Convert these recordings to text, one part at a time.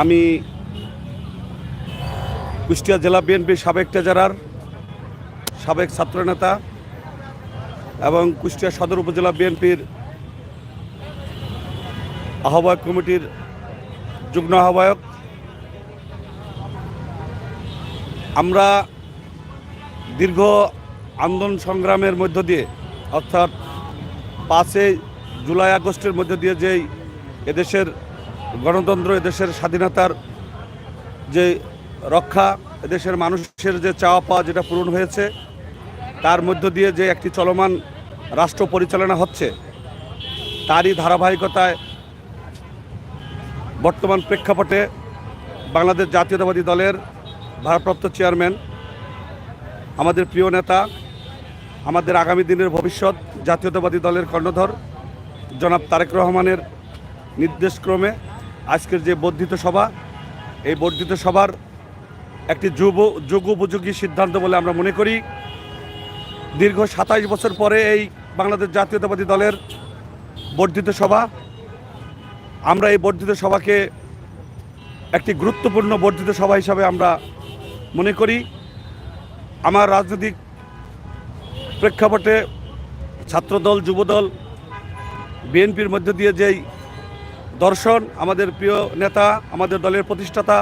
আমি কুষ্টিয়া জেলা বিএনপির সাবেক ট্রেজারার, সাবেক ছাত্রনেতা এবং কুষ্টিয়া সদর উপজেলা বিএনপির আহ্বায়ক কমিটির যুগ্ম আহ্বায়ক। আমরা দীর্ঘ আন্দোলন সংগ্রামের মধ্য দিয়ে, অর্থাৎ পাঁচই জুলাই আগস্টের মধ্য দিয়ে যেই এদেশের গণতন্ত্র এদেশের স্বাধীনতার যে রক্ষা, এদেশের মানুষের যে চাওয়া পাওয়া যেটা পূরণ হয়েছে, তার মধ্য দিয়ে যে একটি চলমান রাষ্ট্র পরিচালনা হচ্ছে, তারই ধারাবাহিকতায় বর্তমান প্রেক্ষাপটে বাংলাদেশ জাতীয়তাবাদী দলের ভারপ্রাপ্ত চেয়ারম্যান, আমাদের প্রিয় নেতা, আমাদের আগামী দিনের ভবিষ্যৎ জাতীয়তাবাদী দলের কর্ণধর জনাব তারেক রহমানের নির্দেশক্রমে আজকের যে বর্ধিত সভা, এই বর্ধিত সভার একটি যুব, যুগ উপযোগী সিদ্ধান্ত বলে আমরা মনে করি। দীর্ঘ সাতাইশ বছর পরে এই বাংলাদেশ জাতীয়তাবাদী দলের বর্ধিত সভা। আমরা এই বর্ধিত সভাকে একটি গুরুত্বপূর্ণ বর্ধিত সভা হিসাবে আমরা মনে করি। আমার রাজনৈতিক প্রেক্ষাপটে ছাত্রদল, যুবদল, বিএনপির মধ্য দিয়ে যেই দর্শন, আমাদের প্রিয় নেতা, আমাদের দলের প্রতিষ্ঠাতা,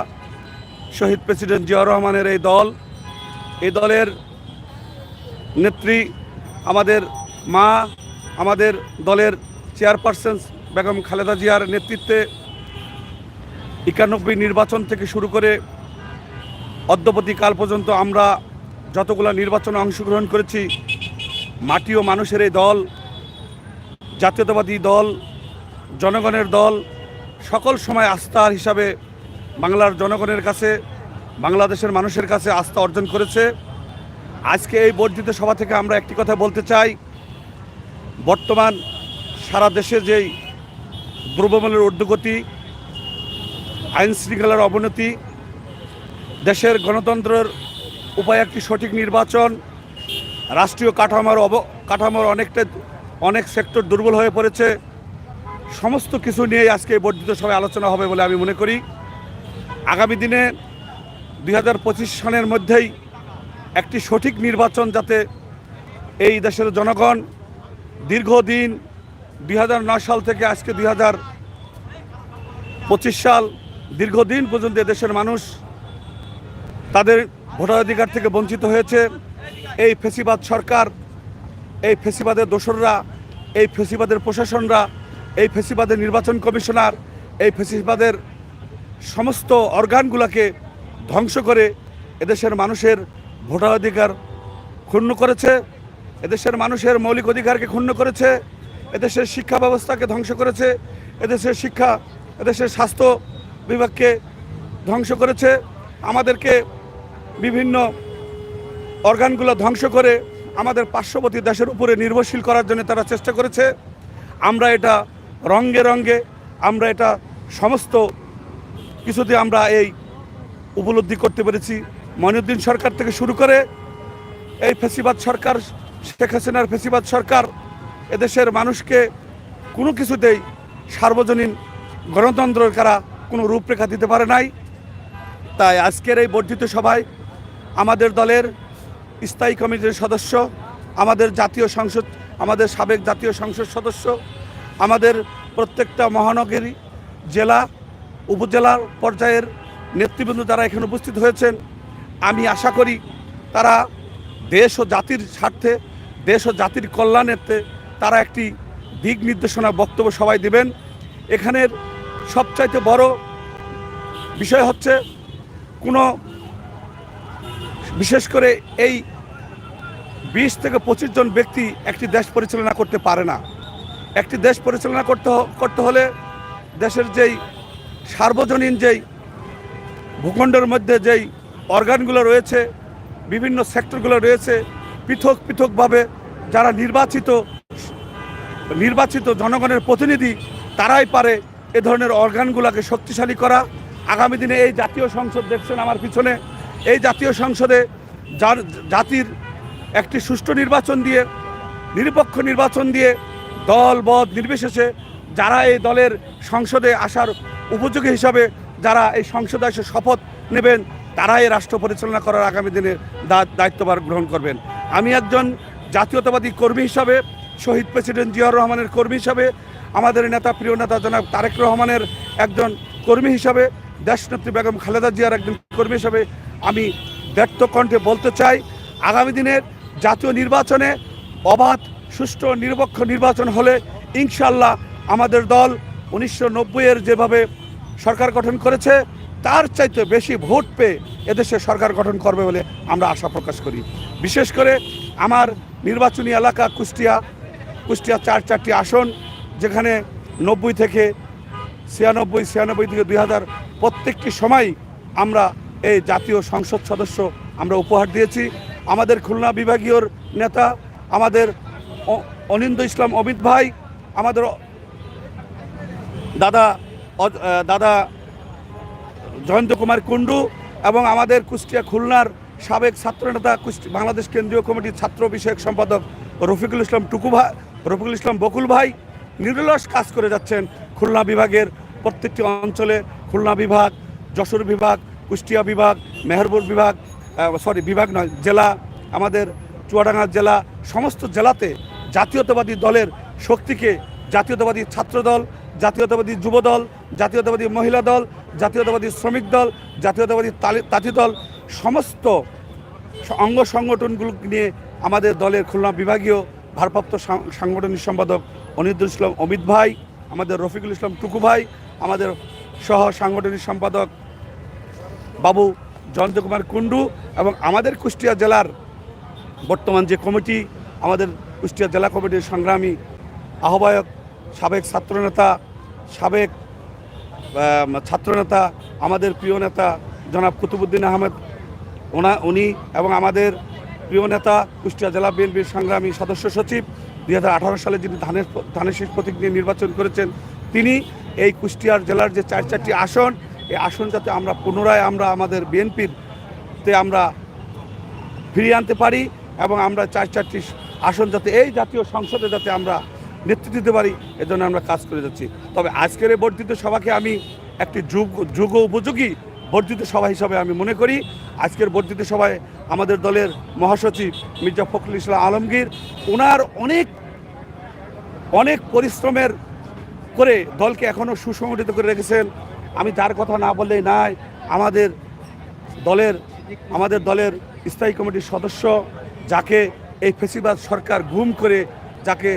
শহীদ প্রেসিডেন্ট জিয়াউর রহমানের এই দল, এই দলের নেত্রী, আমাদের মা, আমাদের দলের চেয়ারপারসন বেগম খালেদা জিয়ার নেতৃত্বে একানব্বই নির্বাচন থেকে শুরু করে অদ্যপতি কাল পর্যন্ত আমরা যতগুলো নির্বাচনে অংশগ্রহণ করেছি, মাটি ও মানুষের এই দল, জাতীয়তাবাদী দল জনগণের দল সকল সময় আস্থার হিসাবে বাংলার জনগণের কাছে, বাংলাদেশের মানুষের কাছে আস্থা অর্জন করেছে। আজকে এই বর্ধিত সভা থেকে আমরা একটি কথা বলতে চাই। বর্তমান সারা দেশে যেই দ্রব্যমূল্যের ঊর্ধ্বগতি, আইন শৃঙ্খলার অবনতি, দেশের গণতন্ত্রের উপায় একটি সঠিক নির্বাচন, রাষ্ট্রীয় কাঠামোর অব, কাঠামোর অনেকটা, অনেক সেক্টর দুর্বল হয়ে পড়েছে। সমস্ত কিছু নিয়ে আজকে বর্ধিত সভায় আলোচনা হবে বলে আমি মনে করি। আগামী দিনে দুই হাজার পঁচিশ সনের মধ্যেই একটি সঠিক নির্বাচন যাতে এই দেশের জনগণ দীর্ঘদিন দুই হাজার নয় সাল থেকে আজকে দুই সাল দীর্ঘদিন পর্যন্ত দেশের মানুষ তাদের ভোটাধিকার থেকে বঞ্চিত হয়েছে। এই ফেসিবাদ সরকার, এই ফেসিবাদের দোসররা, এই ফেসিবাদের প্রশাসনরা এই ফেসিবাদের নির্বাচন কমিশনার, এই ফেসিবাদের সমস্ত অর্গানগুলোকে ধ্বংস করে এদেশের মানুষের ভোটাধিকার ক্ষুণ্ণ করেছে, এদেশের মানুষের মৌলিক অধিকারকে ক্ষুণ্ণ করেছে, এদেশের শিক্ষা ব্যবস্থাকে ধ্বংস করেছে, এদেশের শিক্ষা, এদেশের স্বাস্থ্য বিভাগকে ধ্বংস করেছে, আমাদেরকে বিভিন্ন অর্গানগুলো ধ্বংস করে আমাদের পার্শ্ববর্তী দেশের উপরে নির্ভরশীল করার জন্য তারা চেষ্টা করেছে। আমরা এটা রঙ্গে রঙ্গে আমরা এটা সমস্ত কিছুতে আমরা এই উপলব্ধি করতে পেরেছি। মনিউদ্দিন সরকার থেকে শুরু করে এই ফেসিবাদ সরকার, শেখ হাসিনার ফেসিবাদ সরকার এদেশের মানুষকে কোনো কিছুতেই সার্বজনীন গণতন্ত্রের কারা কোনো রূপরেখা দিতে পারে নাই। তাই আজকের এই বর্ধিত সভায় আমাদের দলের স্থায়ী কমিটির সদস্য, আমাদের জাতীয় সংসদ, আমাদের সাবেক জাতীয় সংসদ সদস্য আমাদের প্রত্যেকটা মহানগরী জেলা উপজেলার পর্যায়ের নেতৃবৃন্দ যারা এখানে উপস্থিত হয়েছেন, আমি আশা করি তারা দেশ ও জাতির স্বার্থে, দেশ ও জাতির কল্যাণেতে তারা একটি দিক নির্দেশনা বক্তব্য সবাই দিবেন। এখানের সবচাইতে বড় বিষয় হচ্ছে কোনো বিশেষ করে এই বিশ থেকে পঁচিশ জন ব্যক্তি একটি দেশ পরিচালনা করতে পারে না। একটি দেশ পরিচালনা করতে করতে হলে দেশের যেই সার্বজনীন যেই ভূখণ্ডের মধ্যে যেই অর্গানগুলো রয়েছে, বিভিন্ন সেক্টরগুলো রয়েছে, পৃথক পৃথকভাবে যারা নির্বাচিত নির্বাচিত জনগণের প্রতিনিধি, তারাই পারে এ ধরনের অর্গানগুলোকে শক্তিশালী করা। আগামী দিনে এই জাতীয় সংসদ দেখছেন আমার পিছনে। এই জাতীয় সংসদে যার জাতির একটি সুষ্ঠু নির্বাচন দিয়ে, নিরপেক্ষ নির্বাচন দিয়ে দল বদ নির্বিশেষে যারা এই দলের সংসদে আসার উপযোগী হিসাবে যারা এই সংসদে এসে শপথ নেবেন তারা এই রাষ্ট্র পরিচালনা করার আগামী দিনে দায়িত্বভার গ্রহণ করবেন। আমি একজন জাতীয়তাবাদী কর্মী হিসাবে, শহীদ প্রেসিডেন্ট জিয়াউর রহমানের কর্মী হিসাবে, আমাদের নেতা, প্রিয় নেতা জনাব তারেক রহমানের একজন কর্মী হিসাবে, দেশনেত্রী বেগম খালেদা জিয়ার একজন কর্মী হিসাবে আমি ব্যক্ত কণ্ঠে বলতে চাই, আগামী দিনের জাতীয় নির্বাচনে অবাধ সুষ্ঠু নিরপেক্ষ নির্বাচন হলে ইনশাল্লাহ আমাদের দল উনিশশো নব্বইয়ের যেভাবে সরকার গঠন করেছে, তার চাইতে বেশি ভোট পেয়ে এদেশে সরকার গঠন করবে বলে আমরা আশা প্রকাশ করি। বিশেষ করে আমার নির্বাচনী এলাকা কুষ্টিয়া কুষ্টিয়া চার চারটি আসন, যেখানে নব্বই থেকে ছিয়ানব্বই ছিয়ানব্বই থেকে দুই হাজার প্রত্যেকটি সময় আমরা এই জাতীয় সংসদ সদস্য আমরা উপহার দিয়েছি। আমাদের খুলনা বিভাগীয় নেতা, আমাদের অনিন্দ ইসলাম অমিত ভাই, আমাদের দাদা দাদা জয়ন্ত কুমার কুণ্ডু এবং আমাদের কুষ্টিয়া খুলনার সাবেক ছাত্রনেতা কুষ্টি বাংলাদেশ কেন্দ্রীয় কমিটির ছাত্র বিষয়ক সম্পাদক রফিকুল ইসলাম টুকু ভাই রফিকুল ইসলাম বকুল ভাই নিরলস কাজ করে যাচ্ছেন খুলনা বিভাগের প্রত্যেকটি অঞ্চলে। খুলনা বিভাগ, যশোর বিভাগ, কুষ্টিয়া বিভাগ, মেহেরপুর বিভাগ সরি বিভাগ নয়, জেলা, আমাদের চুয়াডাঙ্গা জেলা, সমস্ত জেলাতে জাতীয়তাবাদী দলের শক্তিকে জাতীয়তাবাদী ছাত্র দল জাতীয়তাবাদী যুব দল জাতীয়তাবাদী মহিলা দল, জাতীয়তাবাদী শ্রমিক দল, জাতীয়তাবাদী তাঁতি দল, সমস্ত অঙ্গ সংগঠনগুলো নিয়ে আমাদের দলের খুলনা বিভাগীয় ভারপ্রাপ্ত সাংগঠনিক সম্পাদক অনিদুল ইসলাম অমিত ভাই, আমাদের রফিকুল ইসলাম টুকু ভাই, আমাদের সহ সাংগঠনিক সম্পাদক বাবু জয়ন্ত কুমার কুণ্ডু এবং আমাদের কুষ্টিয়া জেলার বর্তমান যে কমিটি, আমাদের কুষ্টিয়া জেলা কমিটির সংগ্রামী আহ্বায়ক, সাবেক ছাত্রনেতা সাবেক ছাত্রনেতা, আমাদের প্রিয় নেতা জনাব কুতুবুদ্দিন আহমেদ, ওনা, উনি এবং আমাদের প্রিয় নেতা কুষ্টিয়া জেলা বিএনপির সংগ্রামী সদস্য সচিব, দুই হাজার আঠারো সালে যিনি ধানের ধানের শীষ প্রতীক নিয়ে নির্বাচন করেছেন, তিনি এই কুষ্টিয়ার জেলার যে চার চারটি আসন, এই আসন যাতে আমরা পুনরায় আমরা আমাদের বিএনপির তে আমরা ফিরিয়ে আনতে পারি এবং আমরা চার চারটি আসন যাতে এই জাতীয় সংসদে যাতে আমরা নেতৃত্ব দিতে পারি, এজন্য আমরা কাজ করে যাচ্ছি। তবে আজকের এই বর্ধিত সভাকে আমি একটি যুগ যুগ উপযোগী বর্ধিত সভা হিসাবে আমি মনে করি। আজকের বর্ধিত সভায় আমাদের দলের মহাসচিব মির্জা ফখরুল ইসলাম আলমগীর ওনার অনেক অনেক পরিশ্রমের করে দলকে এখনও সুসংগঠিত করে রেখেছেন। আমি তার কথা না বললেই নাই, আমাদের দলের আমাদের দলের স্থায়ী কমিটির সদস্য যাকে এই ফেসিবাদ সরকার গুম করে যাকে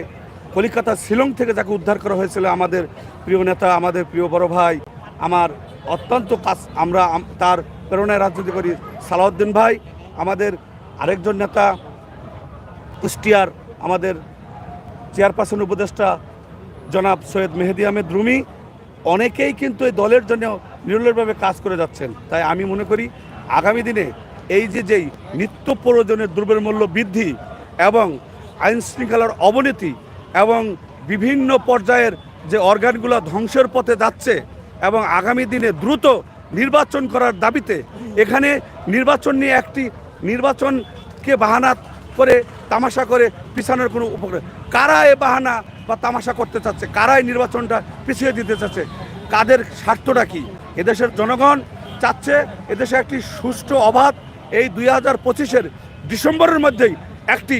কলিকাতা শিলং থেকে যাকে উদ্ধার করা হয়েছিল, আমাদের প্রিয় নেতা, আমাদের প্রিয় বড় ভাই, আমার অত্যন্ত কাজ আমরা তার প্রেরণায় রাজনীতি করি সালাউদ্দিন ভাই, আমাদের আরেকজন নেতা, কুষ্টিয়ার আমাদের চেয়ারপারসন উপদেষ্টা জনাব সৈয়দ মেহেদি আহমেদ রুমি, অনেকেই কিন্তু এই দলের জন্য নিরলভাবে কাজ করে যাচ্ছেন। তাই আমি মনে করি, আগামী দিনে এই যে যেই নিত্য প্রয়োজনের দ্রব্যের মূল্য বৃদ্ধি এবং আইন শৃঙ্খলার অবনতি এবং বিভিন্ন পর্যায়ের যে অর্গানগুলো ধ্বংসের পথে যাচ্ছে এবং আগামী দিনে দ্রুত নির্বাচন করার দাবিতে এখানে নির্বাচন নিয়ে একটি নির্বাচনকে বাহানা করে, তামাশা করে পিছানোর কোনো উপকার কারা এ বাহানা বা তামাশা করতে চাচ্ছে? কারা নির্বাচনটা পিছিয়ে দিতে চাচ্ছে? কাদের স্বার্থটা কি? এদেশের জনগণ চাচ্ছে এদেশে একটি সুষ্ঠু অবাধ এই দুই হাজার পঁচিশের ডিসেম্বরের মধ্যেই একটি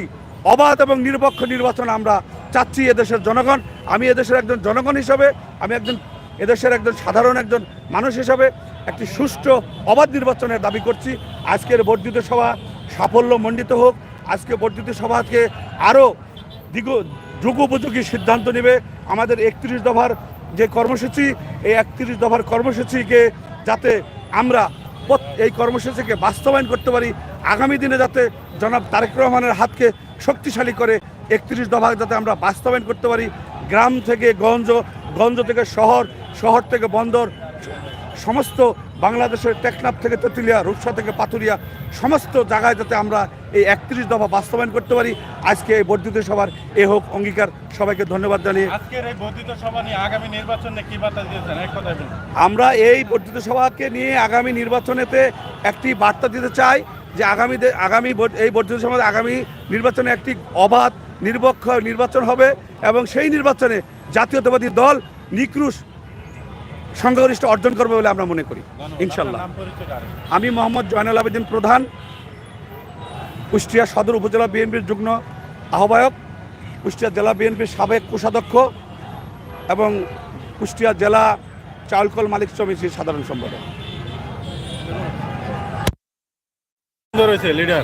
অবাধ এবং নিরপেক্ষ নির্বাচন আমরা চাচ্ছি এদেশের জনগণ। আমি এদেশের একজন জনগণ হিসাবে, আমি একজন, এদেশের একজন সাধারণ একজন মানুষ হিসাবে একটি সুষ্ঠু, অবাধ নির্বাচনের দাবি করছি। আজকের বর্ধিত সভা সাফল্য মণ্ডিত হোক। আজকে বর্ধিত সভাকে আরও দিগ, যুগোপযোগী সিদ্ধান্ত নেবে। আমাদের একত্রিশ দফার যে কর্মসূচি, এই একত্রিশ দফার কর্মসূচিকে যাতে আমরা এই কর্মসূচিকে বাস্তবায়ন করতে পারি আগামী দিনে যাতে জনাব তারেক রহমানের হাতকে শক্তিশালী করে একত্রিশ দফা যাতে আমরা বাস্তবায়ন করতে পারি গ্রাম থেকে গঞ্জ গঞ্জ থেকে শহর শহর থেকে বন্দর সমস্ত বাংলাদেশের টেকনাফ থেকে তেঁতুলিয়া রূপসা থেকে পাথুরিয়া সমস্ত জায়গায় যাতে আমরা এই একত্রিশ দফা বাস্তবায়ন করতে পারি। আজকে এই বর্ধিত সভার এ হোক অঙ্গীকার। সবাইকে ধন্যবাদ জানিয়ে আজকের এই বর্ধিত সভা নিয়ে আগামী নির্বাচনে কি বার্তা দিয়েছেন? এক কথায় বলুন। আমরা এই বর্ধিত সভাকে নিয়ে আগামী নির্বাচনেতে একটি বার্তা দিতে চাই। যে আগামী আগামী এই বর্ধিত সভা আগামী নির্বাচনে একটি অবাধ নিরপেক্ষ নির্বাচন হবে এবং সেই নির্বাচনে জাতীয়তাবাদী দল নিকরুশ সংখ্যাগরিষ্ঠ অর্জন করবে বলে আমরা মনে করি ইনশাল্লাহ। আমি মোহাম্মদ জয়নুল আবেদিন প্রধান কুষ্টিয়া সদর উপজেলা বিএনপির যুগ্ম আহ্বায়ক কুষ্টিয়া জেলা বিএনপির সাবেক কোষাধ্যক্ষ এবং কুষ্টিয়া জেলা চাউলকল মালিক সমিতির সাধারণ সম্পাদক। হয়েছে লিডার